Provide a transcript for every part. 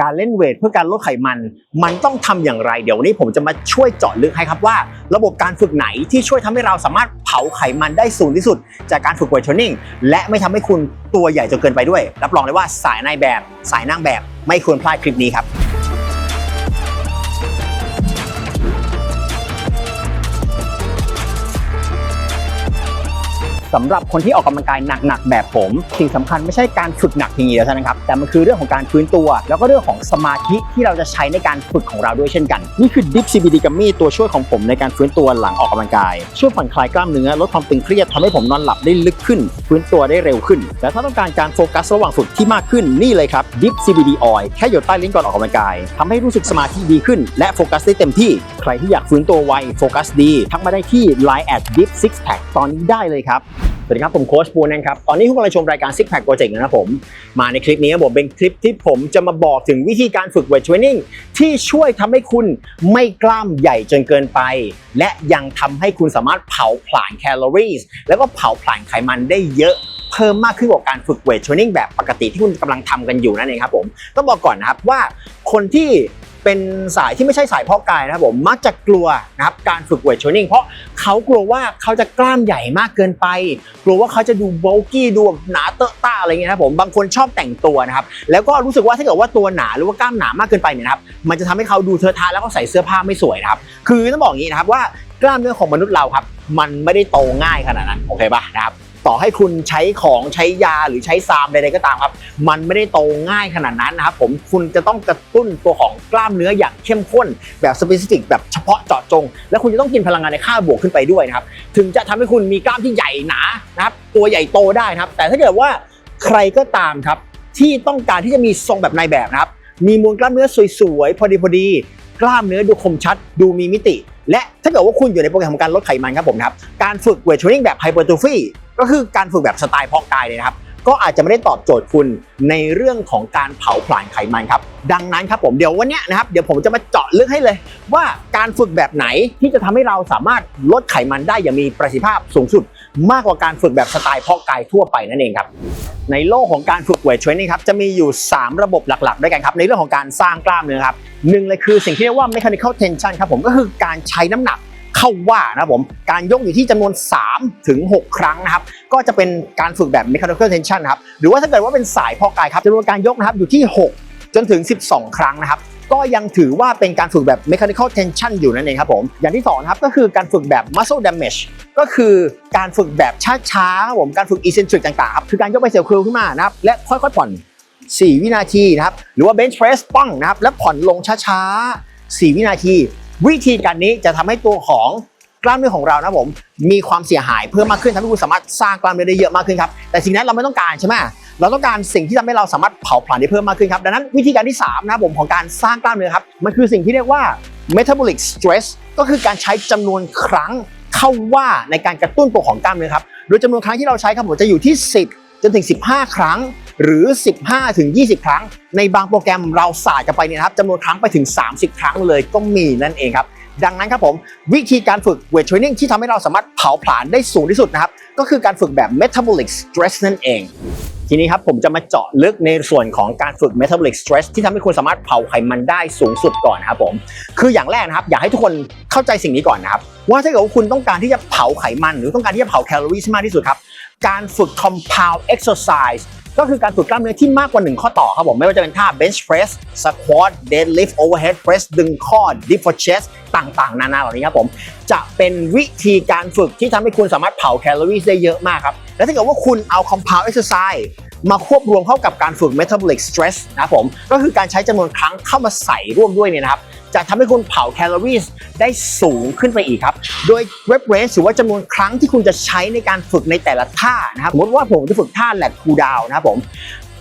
การเล่นเวทเพื่อการลดไขมัน มันต้องทำอย่างไร เดี๋ยววันนี้ผมจะมาช่วยเจาะลึกให้ครับว่า ระบบการฝึกไหนที่ช่วยทำให้เราสามารถเผาไขมันได้สูงที่สุด จากการฝึกเวทเทรนนิ่งและไม่ทำให้คุณตัวใหญ่จนเกินไปด้วย รับรองเลยว่าสายนายแบบ สายนางแบบไม่ควรพลาดคลิปนี้ครับ สำหรับคนที่ออกกำลังกายหนักๆแบบผม สิ่งสำคัญไม่ใช่การฝึกหนักเพียงอย่างเดียวเท่านั้นครับแต่มันคือเรื่องของการฟื้นตัว แล้วก็เรื่องของสมาธิที่เราจะใช้ในการฝึกของเราด้วยเช่นกัน นี่คือ Dip CBD Gummy ตัวช่วยของผมในการฟื้นตัวหลังออกกำลังกาย ช่วยผ่อนคลายกล้ามเนื้อลดความตึงเครียดทำให้ผมนอนหลับได้ลึกขึ้น ฟื้นตัวได้เร็วขึ้น และถ้าต้องการการโฟกัสระหว่างฝึกที่มากขึ้นนี่เลยครับ Dip CBD Oil แค่หยดใต้ลิ้นก่อนออกกำลังกายทำให้รู้สึกสมาธิดีขึ้น และโฟกัสได้เต็มที่ใครที่อยากฟื้นตัวไวโฟกัสดีทักมาได้ที่ Line at Dip Six Pack ตอนนี้ได้เลยครับ วัสดีครับ ผมโค้ชปูนะครับ ตอนนี้คุณกำลังชมรายการ Six Pack Project นะครับผม มาในคลิปนี้ผมเป็นคลิปที่ผมจะมาบอกถึงวิธีการฝึกเวทเทรนนิ่งที่ช่วยทำให้คุณไม่กล้ามใหญ่จนเกินไป และยังทำให้คุณสามารถเผาผลาญแคลอรี่แล้วก็เผาผลาญไขมันได้เยอะเพิ่มมากขึ้นกว่าการฝึกเวทเทรนนิ่งแบบปกติที่คุณกำลังทำกันอยู่นั่นเองครับผมต้องบอกก่อนนะครับว่าคนที่ เป็นสายที่ไม่ใช่สายเพาะกายนะครับผมมักจะกลัวนะครับการฝึกเวทเทรนนิ่งเพราะเขากลัวว่าเขาจะกล้ามใหญ่มากเกินไป กลัวว่าเขาจะดูโบกี้ดูแบบหนาเตอะต้าอะไรเงี้ยนะครับผมบางคนชอบแต่งตัวนะครับแล้วก็รู้สึกว่าถ้าเกิดว่าตัวหนาหรือว่ากล้ามหนามากเกินไปเนี่ยนะครับมันจะทำให้เขาดูเทอะทะแล้วก็ใส่เสื้อผ้าไม่สวยนะครับคือต้องบอกอย่างนี้นะครับว่ากล้ามเนื้อของมนุษย์เราครับมันไม่ได้โตง่ายขนาดนั้นโอเคป่ะนะครับ ต่อให้คุณใช้ของใช้ยาหรือใช้ซามใดๆก็ตามครับ มันไม่ได้โตง่ายขนาดนั้นนะครับผมคุณจะต้องกระตุ้นตัวของกล้ามเนื้ออย่างเข้มข้น แบบสเปซิฟิกแบบเฉพาะเจาะจง และคุณจะต้องกินพลังงานในค่าบวกขึ้นไปด้วยนะครับถึงจะทำให้คุณมีกล้ามที่ใหญ่หนานะครับตัวใหญ่โตได้นะครับ แต่ถ้าเกิดว่าใครก็ตามครับที่ต้องการที่จะมีทรงแบบนายแบบนะครับมีมวลกล้ามเนื้อสวยๆพอดีพอดี กล้ามเนื้อดูคมชัด ดูมีมิติ และถ้าเกิดว่าคุณอยู่ในโปรแกรมของการลดไขมันครับผมครับการฝึกเวทเทรนนิ่งแบบไฮเปอร์โทฟีก็คือการฝึกแบบสไตล์เพาะกายเลยนะครับก็อาจจะไม่ได้ตอบโจทย์คุณในเรื่องของการเผาผลาญไขมันครับ ดังนั้นครับผมเดี๋ยววันนี้นะครับเดี๋ยวผมจะมาเจาะลึกให้เลย ว่าการฝึกแบบไหนที่จะทำให้เราสามารถลดไขมันได้อย่างมีประสิทธิภาพสูงสุด มากกว่าการฝึกแบบสไตล์เพาะกายทั่วไปนั่นเองครับ ในโลกของการฝึกเวทเทรนนิ่งครับจะมีอยู่ 3 ระบบหลักๆ ด้วยกันครับในเรื่องของการสร้างกล้ามเนื้อครับ หนึ่งเลยคือสิ่งที่เรียกว่า mechanical tension ครับผมก็คือการใช้น้ำหนักเข้าว่านะครับผมการยกอยู่ที่จำนวน 3 ถึง 6 ครั้งนะครับก็จะเป็นการฝึกแบบ mechanical tension นครับหรือว่าถ้าเกิดว่าเป็นสายพาะกายครับจำนวนการยกนะครับอยู่ที่ 6 จนถึง 12 ครั้งนะครับก็ยังถือว่าเป็นการฝึกแบบ mechanical tension อยู่นั่นเองครับผม อย่างที่สองครับก็คือการฝึกแบบ muscle damage ก็คือการฝึกแบบช้าๆครับผมการฝึก eccentric ต่างๆครับคือการยกไปเซลล์คิลขึ้นมานะครับและค่อยๆผ่อน 4 วินาทีนะครับ หรือว่า bench press ป้องนะครับ แล้วผ่อนลงช้าๆ 4 วินาที วิธีการนี้จะทำให้ตัวของกล้ามเนื้อของเรานะผมมีความเสียหายเพิ่มมากขึ้นทำให้คุณสามารถสร้างกล้ามเนื้อได้เยอะมากขึ้นครับแต่สิ่งนั้นเราไม่ต้องการใช่ไหมเราต้องการสิ่งที่ทำให้เราสามารถเผาผลาญได้เพิ่มมากขึ้นครับดังนั้นวิธีการที่3นะครับผมของการสร้างกล้ามเนื้อครับมันคือสิ่งที่เรียกว่า metabolic stress ก็คือการใช้จำนวนครั้งเข้าว่าในการกระตุ้นตัวของกล้ามเนื้อครับโดยจำนวนครั้งที่เราใช้ครับผมจะอยู่ที่ 10 จนถึง 15 ครั้งหรือ 15ถึง20 ครั้ง ในบางโปรแกรมเราสาดกันไปเนี่ยครับจำนวนครั้งไปถึง 30 ครั้งเลยก็มีนั่นเองครับ ดังนั้นครับผมวิธีการฝึกเวทเทรนนิ่งที่ทำให้เราสามารถเผาผลาญได้สูงที่สุดนะครับ ก็คือการฝึกแบบ metabolic stress นั่นเองทีนี้ครับผมจะมาเจาะลึกในส่วนของการฝึก metabolic stress ที่ทำให้คุณสามารถเผาไขมันได้สูงสุดก่อนนะครับผมคืออย่างแรกนะครับ อยากให้ทุกคนเข้าใจสิ่งนี้ก่อนนะครับ ว่าถ้าเกิดว่าคุณต้องการที่จะเผาไขมัน หรือต้องการที่จะเผาแคลอรี่มากที่สุดครับ การฝึก compound exercise ก็คือการฝึกกล้ามเนื้อที่มากกว่า 1 ข้อต่อครับผม ไม่ว่าจะเป็นท่า bench press squat deadlift overhead press ดึงข้อ dip for chest ต่างๆ นานาเหล่านี้ครับผม จะเป็นวิธีการฝึกที่ทำให้คุณสามารถเผาแคลอรี่ได้เยอะมากครับ และถ้าเกิดว่าคุณเอา compound exercise มาควบรวมเข้ากับการฝึก metabolic stress นะครับผม ก็คือการใช้จำนวนครั้งเข้ามาใส่ร่วมด้วยเนี่ยนะครับ จะทำให้คุณเผาแคลอรี่ได้สูงขึ้นไปอีกครับ โดย rep range หรือว่าจำนวนครั้งที่คุณจะใช้ในการฝึกในแต่ละท่านะครับสมมติว่าผมจะฝึกท่า lat pull down นะครับผม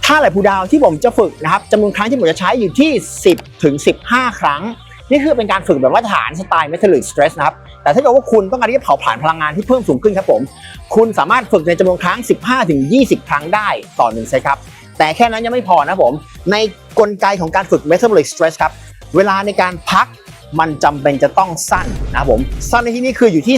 ท่า lat pull down ที่ผมจะฝึกนะครับจำนวนครั้งที่ผมจะใช้อยู่ที่ 10ถึง15 ครั้ง นี่คือเป็นการฝึกแบบมาตรฐานสไตล์ metabolic stress นะครับแต่ถ้าเกิดว่าคุณต้องการที่จะเผาผลาญพลังงานที่เพิ่มสูงขึ้นครับผม คุณสามารถฝึกในจำนวนครั้ง 15-20 ครั้งได้ต่อหนึ่งเซตครับแต่แค่นั้นยังไม่พอนะผม ในกลไกของการฝึก metabolic stress ครับ เวลาในการพักมันจำเป็นจะต้องสั้นนะครับผม สั้นในที่นี้คืออยู่ที่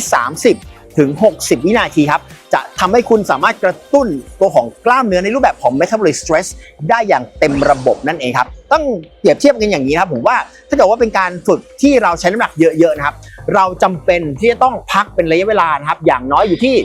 ถึง 60 วินาทีครับ จะทำให้คุณสามารถกระตุ้นตัวของกล้ามเนื้อในรูปแบบของ metabolic stress ได้อย่างเต็มระบบนั่นเองครับ ต้องเปรียบเทียบกันอย่างนี้ครับผมว่าถ้าเกิดว่าเป็นการฝึกที่เราใช้น้ำหนักเยอะๆนะครับ เราจำเป็นที่จะต้องพักเป็นระยะเวลานะครับ อย่างน้อยอยู่ที่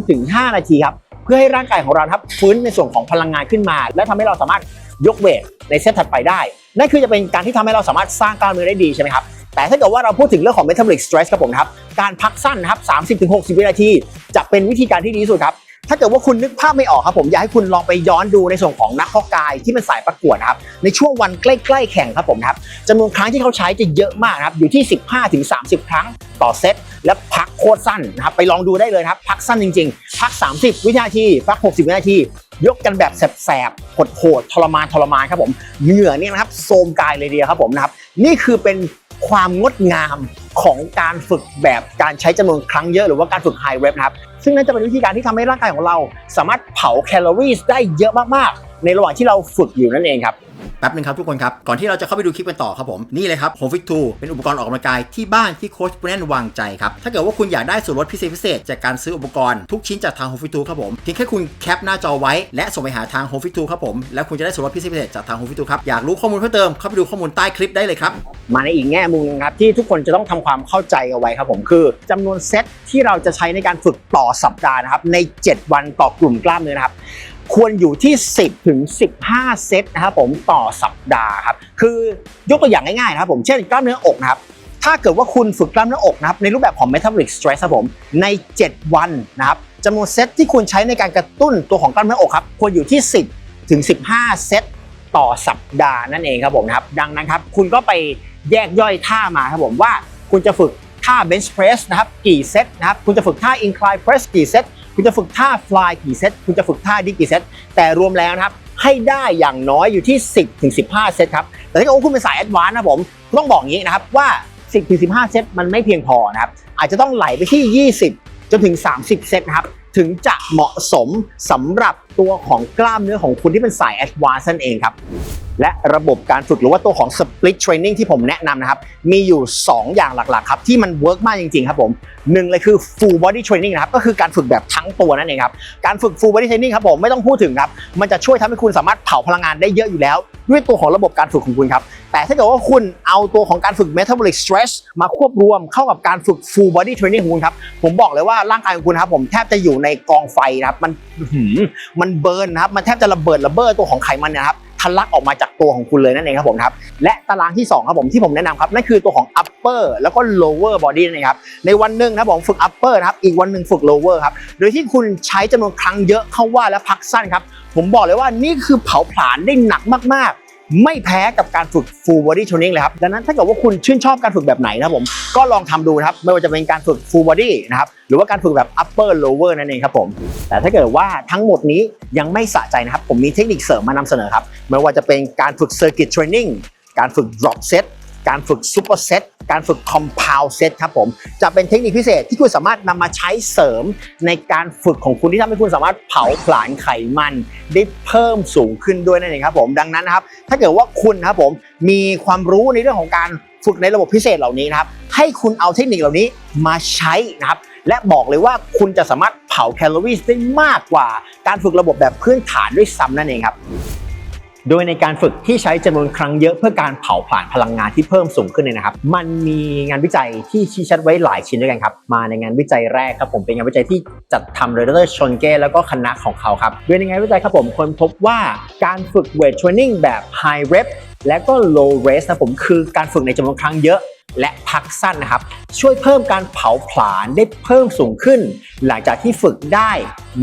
3-5 นาทีครับเพื่อให้ร่างกายของเราครับฟื้นในส่วนของพลังงานขึ้นมา และทำให้เราสามารถยกเวทในเซตถัดไปได้ นั่นคือจะเป็นการที่ทำให้เราสามารถสร้างกล้ามเนื้อได้ดีใช่ไหมครับแต่ถ้าเกิดว่าเราพูดถึงเรื่องของ metabolic stress ครับผมนะครับการพักสั้นนะครับ 30-60 วินาที จะเป็นวิธีการที่ดีที่สุดครับ ถ้าเกิดว่าคุณนึกภาพไม่ออกครับผมอยากให้คุณลองไปย้อนดูในส่วนของนักเพาะกายที่เป็นสายประกวดครับในช่วงวันใกล้ ๆ แข่งครับผมครับจำนวนครั้งที่เขาใช้จะเยอะมากครับอยู่ที่ 15-30 ครั้งต่อเซตและพักโคตรสั้นนะครับไปลองดูได้เลยครับพักสั้นจริง ๆ พัก 30 วินาทีพัก 60 วินาที ยกกันแบบแสบๆโหดๆทรมานทรมานครับผมเหงื่อเนี่ยนะครับโทมกายเลยเดียวครับผมนะครับนี่คือเป็น ความงดงามของการฝึกแบบการใช้จำนวนครั้งเยอะหรือว่าการฝึกไฮเรปนะครับ ซึ่งนั่นจะเป็นวิธีการที่ทำให้ร่างกายของเรา สามารถเผาแคลอรี่ได้เยอะมากๆ ในระหว่างที่เราฝึกอยู่นั่นเองครับ แป๊บนึงครับทุกคนครับ ก่อนที่เราจะเข้าไปดูคลิปกันต่อครับผม นี่เลยครับ Home Fit 2เป็นอุปกรณ์ออกกำลังกายที่บ้านที่โค้ชปุ้นวางใจครับ ถ้าเกิดว่าคุณอยากได้ส่วนลดพิเศษพิเศษจากการซื้ออุปกรณ์ทุกชิ้นจากทาง Home Fit 2ครับผมเพียงแค่คุณแคปหน้าจอไว้และส่งไปหาทาง Home Fit 2ครับผมแล้วคุณจะได้ส่วนลดพิเศษพิเศษจากทาง Home Fit 2ครับอยากรู้ข้อมูลเพิ่มเติมเข้าไปดูข้อมูลใต้คลิปได้เลยครับมาในอีกแง่มุมหนึงครับที่ทุกคนจะต้องทำความเข้าใจเอาไว้ครับผมคือจำนวนเซตที่เราจะใช้ในการฝึกต่อสัปดาห์นะครับใน 7 วันต่อกลุ่มกล้ามเนื้อนะครับ ควรอยู่ที่ 10 ถึง 15 เซตนะครับผมต่อสัปดาห์ครับคือยกตัวอย่างง่ายๆนะครับผมเช่นกล้ามเนื้ออกนะครับถ้าเกิดว่าคุณฝึกกล้ามเนื้ออกนะครับในรูปแบบของ metabolic stress ครับผมใน 7 วันนะครับจำนวนเซตที่คุณใช้ในการกระตุ้นตัวของกล้ามเนื้ออกครับควรอยู่ที่ 10 ถึง 15 เซตต่อสัปดาห์นั่นเองครับผมนะครับดังนั้นครับคุณก็ไปแยกย่อยท่ามาครับผมว่าคุณจะฝึกท่า bench press นะครับกี่เซตนะครับคุณจะฝึกท่า incline press กี่เซต คุณจะฝึกท่าฟลายกี่เซต คุณจะฝึกท่าดิกี่เซต แต่รวมแล้วนะครับ ให้ได้อย่างน้อยอยู่ที่ 10ถึง15 เซตครับ แต่ถ้าเกิดว่าคุณเป็นสายแอดวานซ์นะผม ต้องบอกอย่างนี้นะครับว่า 10ถึง15 เซตมันไม่เพียงพอนะครับ อาจจะต้องไหลไปที่ 20 จนถึง 30 เซตนะครับ ถึงจะเหมาะสมสำหรับ ตัวของกล้ามเนื้อของคุณที่เป็นสายแอดวานซ์นั่นเองครับ และระบบการฝึกหรือว่าตัวของ split training ที่ผมแนะนำนะครับ มีอยู่ 2 อย่างหลักๆ ครับ ที่มันเวิร์กมากจริงๆ ครับผมหนึ่งเลยคือ full body training นะครับ ก็คือการฝึกแบบทั้งตัวนั่นเองครับ การฝึก full body training ครับผมไม่ต้องพูดถึงครับ มันจะช่วยทำให้คุณสามารถเผาพลังงานได้เยอะอยู่แล้ว ด้วยตัวของระบบการฝึกของคุณครับ แต่ถ้าเกิดว่าคุณเอาตัวของการฝึก metabolic stress มาควบรวมเข้ากับการฝึก full body training ของคุณครับผมบอกเลยว่าร่างกายของคุณครับผมแทบจะอยู่ในกองไฟนะครับมันมันเบิร์นนะครับ มันแทบจะระเบิดระเบ้อตัวของไขมันเนยนะครับทะลักออกมาจากตัวของคุณเลยนั่นเองครับผมครับและตารางที่2ครับผมที่ผมแนะนำครับนั่นคือตัวของ upper แล้วก็ lower body นั่นเองครับในวันหนึ่งนะผมฝึก upper นะครับอีกวันหนึ่งฝึก lower ครับโดยที่คุณใช้จำนวนครั้งเยอะเข้าว่าและพักสั้นครับผมบอกเลยว่านี่คือเผาผลาญได้หนักมากๆ ไม่แพ้กับการฝึก full body training เลยครับ ดังนั้นถ้าเกิดว่าคุณชื่นชอบการฝึกแบบไหนนะครับผม ก็ลองทำดูครับ ไม่ว่าจะเป็นการฝึก full body นะครับ หรือว่าการฝึกแบบ upper lower นั่นเองครับผม แต่ถ้าเกิดว่าทั้งหมดนี้ยังไม่สะใจนะครับ ผมมีเทคนิคเสริมมานำเสนอครับ ไม่ว่าจะเป็นการฝึก circuit training การฝึก drop set การฝึก super set การฝึก compound set ครับผม จะเป็นเทคนิคพิเศษที่คุณสามารถนำมาใช้เสริมในการฝึกของคุณที่ทำให้คุณสามารถเผาผลาญไขมันได้เพิ่มสูงขึ้นด้วยนั่นเองครับผมดังนั้นนะครับ ถ้าเกิดว่าคุณครับผมมีความรู้ในเรื่องของการฝึกในระบบพิเศษเหล่านี้นะครับ ให้คุณเอาเทคนิคเหล่านี้มาใช้นะครับ และบอกเลยว่าคุณจะสามารถเผาแคลอรี่ได้มากกว่าการฝึกระบบแบบพื้นฐานด้วยซ้ำนั่นเองครับ โดยในการฝึกที่ใช้จำนวนครั้งเยอะเพื่อการเผาผลาญพลังงานที่เพิ่มสูงขึ้นเนี่ยนะครับ มันมีงานวิจัยที่ชี้ชัดไว้หลายชิ้นด้วยกันครับ มาในงานวิจัยแรกครับผมเป็นงานวิจัยที่จัดทำโดยดรชนเก้แล้วก็คณะของเขาครับโดยในงานวิจัยครับผมคนพบว่าการฝึกเวทเทรนนิ่งแบบ high rep และก็ low rest นะผมคือการฝึกในจำนวนครั้งเยอะ และพักสั้นนะครับ ช่วยเพิ่มการเผาผลาญได้เพิ่มสูงขึ้น หลังจากที่ฝึกได้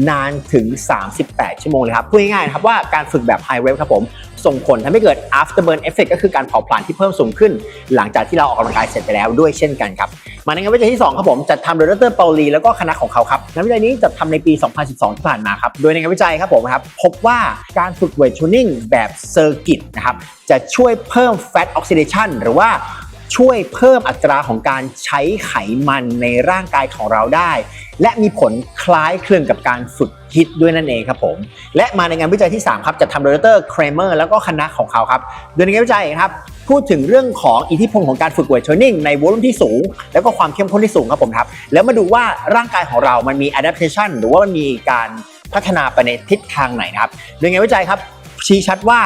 นานถึง 38 ชั่วโมงเลยครับพูดง่ายๆนะครับว่าการฝึกแบบ high rep ครับผม ส่งผลทำให้เกิด afterburn effect ก็คือการเผาผลาญที่เพิ่มสูงขึ้น หลังจากที่เราออกกำลังกายเสร็จไปแล้วด้วยเช่นกันครับมาในงานวิจัยที่2ครับผมจัดทำโดยดรเปาลีแล้วก็คณะของเขาครับงานวิจัยนี้จัดทำในปี 2012 ที่ผ่านมาครับโดยในงานวิจัยครับผมครับพบว่าการฝึกเวทเทรนนิ่งแบบเซอร์กิตนะครับจะช่วยเพิ่ม fat oxidation หรือว่า ช่วยเพิ่มอัตราของการใช้ไขมันในร่างกายของเราได้ และมีผลคล้ายคลึงกับการฝึกฮิตด้วยนั่นเองครับผม และมาในงานวิจัยที่ 3 ครับจะทำโดยดรเครเมอร์แล้วก็คณะของเขาครับ โดยในงานวิจัยนะครับ พูดถึงเรื่องของอิทธิพลของการฝึกเวทเทรนนิ่งในวอลุ่มที่สูง แล้วก็ความเข้มข้นที่สูงครับผมครับ แล้วมาดูว่าร่างกายของเรามันมี adaptation หรือว่ามันมีการพัฒนาไปในทิศทางไหนครับ โดยงานวิจัยครับชี้ชัดว่า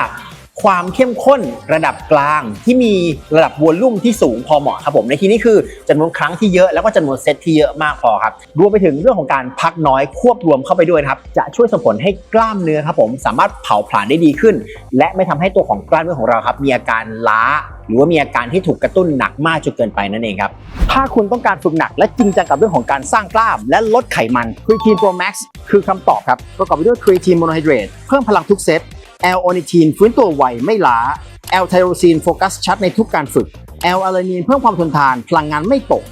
ความเข้มข้นระดับกลางที่มีระดับวอลลุ่มที่สูงพอเหมาะครับผมในที่นี้คือจำนวนครั้งที่เยอะแล้วก็จำนวนเซตที่เยอะมากพอครับรวมไปถึงเรื่องของการพักน้อยควบรวมเข้าไปด้วยนะครับจะช่วยส่งผลให้กล้ามเนื้อครับผมสามารถเผาผลาญได้ดีขึ้น และไม่ทำให้ตัวของกล้ามเนื้อของเราครับมีอาการล้าหรือว่ามีอาการที่ถูกกระตุ้นหนักมากจนเกินไปนั่นเองครับ ถ้าคุณต้องการฝึกหนักและจริงจังกับเรื่องของการสร้างกล้าม และลดไขมัน Creatine Pro Max คือคำตอบครับ ประกอบไปด้วย Creatine Monohydrate เพิ่มพลังทุกเซต L-ornithine ฟื้นตัวไวไม่ล้า L-tyrosine โฟกัสชัดในทุกการฝึก L-alanine เพิ่มความทนทานพลังงานไม่ตก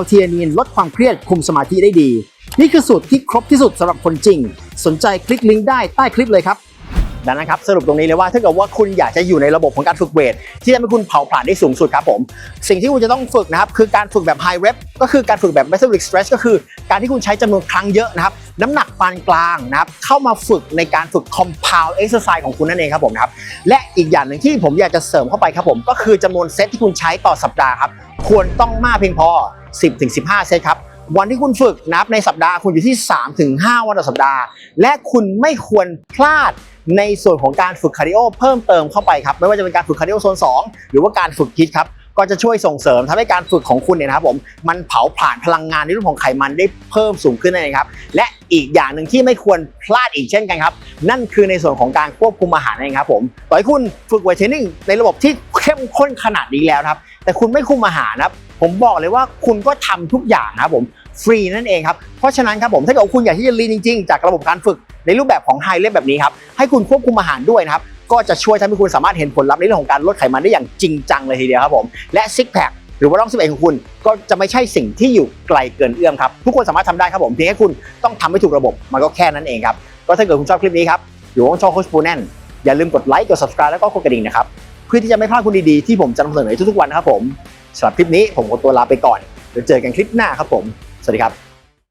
l t h e a n i n ลดความเครียดคุมสมาธิได้ดี นี่คือสูตรที่ครบที่สุดสำหรับคนจริง สนใจคลิกลิงก์ได้ใต้คลิปเลยครับดังนั้นครับสรุปตรงนี้เลยว่าถ้าเกิดว่าคุณอยากจะอยู่ในระบบของการฝึกเวทที่จะให้คุณเผาผลาญได้สูงสุดครับผม สิ่งที่คุณจะต้องฝึกนะครับคือการฝึกแบบ high rep ก็คือการฝึกแบบ metabolic stress ก็คือการที่คุณใช้จำนวนครั้งเยอะนะครับ น้ำหนักปานกลางนะครับเข้ามาฝึกในการฝึก compound exercise ของคุณนั่นเองครับผมครับและอีกอย่างหนึ่งที่ผมอยากจะเสริมเข้าไปครับผม ก็คือจำนวนเซตที่คุณใช้ต่อสัปดาห์ครับควรต้องมากเพียงพอ 10-15 เซตครับวันที่คุณฝึกนะครับในสัปดาห์คุณอยู่ที่ 3-5 วันต่อสัปดาห์ และคุณไม่ควรพลาดในส่วนของการฝึกคาร์ดิโอเพิ่มเติมเข้าไปครับ ไม่ว่าจะเป็นการฝึกคาร์ดิโอโซน 2 หรือว่าการฝึกฮิตครับ ก็จะช่วยส่งเสริมทำให้การฝึกของคุณเนี่ยนะครับผมมันเผาผลาญพลังงานในรูปของไขมันได้เพิ่มสูงขึ้นนั่นเองครับและ อีกอย่างหนึ่งที่ไม่ควรพลาดอีกเช่นกันครับ นั่นคือในส่วนของการควบคุมอาหารนั่นเองครับผมต่อให้คุณฝึกเวทเทรนนิ่งในระบบที่เข้มข้นขนาดนี้แล้วครับ แต่คุณไม่คุมอาหารนะครับผมบอกเลยว่าคุณก็ทำทุกอย่างนะครับผมฟรีนั่นเองครับ เพราะฉะนั้นครับผมถ้าเกิดคุณอยากที่จะลีนจริง ๆ จากระบบการฝึกในรูปแบบของไฮเลฟแบบนี้ครับให้คุณควบคุมอาหารด้วยนะครับก็จะช่วยทำให้คุณสามารถเห็นผลลัพธ์ในเรื่องของการลดไขมันได้อย่างจริงจังเลยทีเดียวครับผมและซิกแพค หรือว่าร่องสิบเอ็ของคุณก็จะไม่ใช่สิ่งที่อยู่ไกลเกินเอื้อมครับทุกคนสามารถทำได้ครับผมเพียงแค่คุณต้องทำให้ถูกระบบมันก็แค่นั้นเองครับก็ถ้าเกิดคุณชอบคลิปนี้ครับอยู่ของช่องโคชปูแนนอย่าลืมกดไลค์กด subscribe แล้วก็กดกระดิ่งนะครับเพื่อที่จะไม่พลาดคุณดีๆที่ผมจะนำเสนอทุกๆวันนะครับผมสำหรับคลิปนี้ผมขอตัวลาไปก่อนเดี๋ยวเจอกันคลิปหน้าครับผมสวัสดีครับ